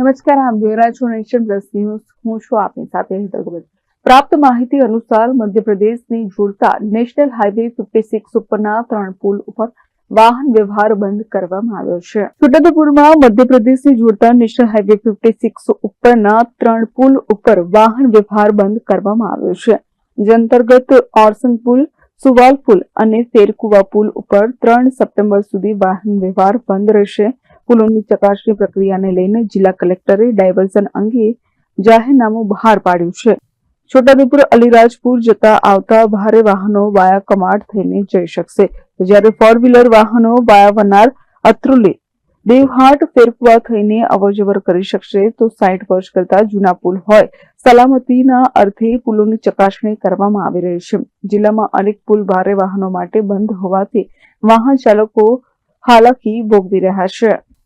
નમસ્કાર આપ જોઈ રહ્યા છો નેશન પ્લસ ન્યૂઝ. હું છું આપની સાથે હેતલ પ્રાપ્ત માહિતી અનુસાર મધ્યપ્રદેશની જોડતા નેશનલ હાઈવે ફિફ્ટી સિક્સ ઉપરના ત્રણ પુલ ઉપર વાહન વ્યવહાર બંધ કરવામાં આવ્યો છે. છોટાઉદેપુરમાં મધ્યપ્રદેશની જોડતા નેશનલ હાઈવે ફિફ્ટી સિક્સ ઉપરના ત્રણ પુલ ઉપર વાહન વ્યવહાર બંધ કરવામાં આવ્યો છે. જે અંતર્ગત ઓરસંગ પુલ, સુવાલ પુલ અને ફેરકુવા પુલ ઉપર ત્રણ સપ્ટેમ્બર સુધી વાહન વ્યવહાર બંધ રહેશે. પુલોની ચકાસણી પ્રક્રિયાને લઈને જિલ્લા કલેક્ટરે ડાયવર્ઝન અંગે જાહેરનામું બહાર પાડ્યું છે. છોટાઉદેપુર અલીરાજપુર જતા આવતા ભારે વાહનો વાયા કમાડ થઈને જઈ શકશે. જ્યારે ફોર વ્હીલર વાહનો વાયા વનાર અત્રુલે દેવહાટ ફેરફવા થઈને અવરજવર કરી શકશે તો સાઈઠ વર્ષ કરતા જૂના પુલ હોય. સલામતીના અર્થે પુલોની ચકાસણી કરવામાં આવી રહી છે. જિલ્લામાં અનેક પુલ ભારે વાહનો માટે બંધ હોવાથી વાહન ચાલકો હાલાકી ભોગવી રહ્યા છે.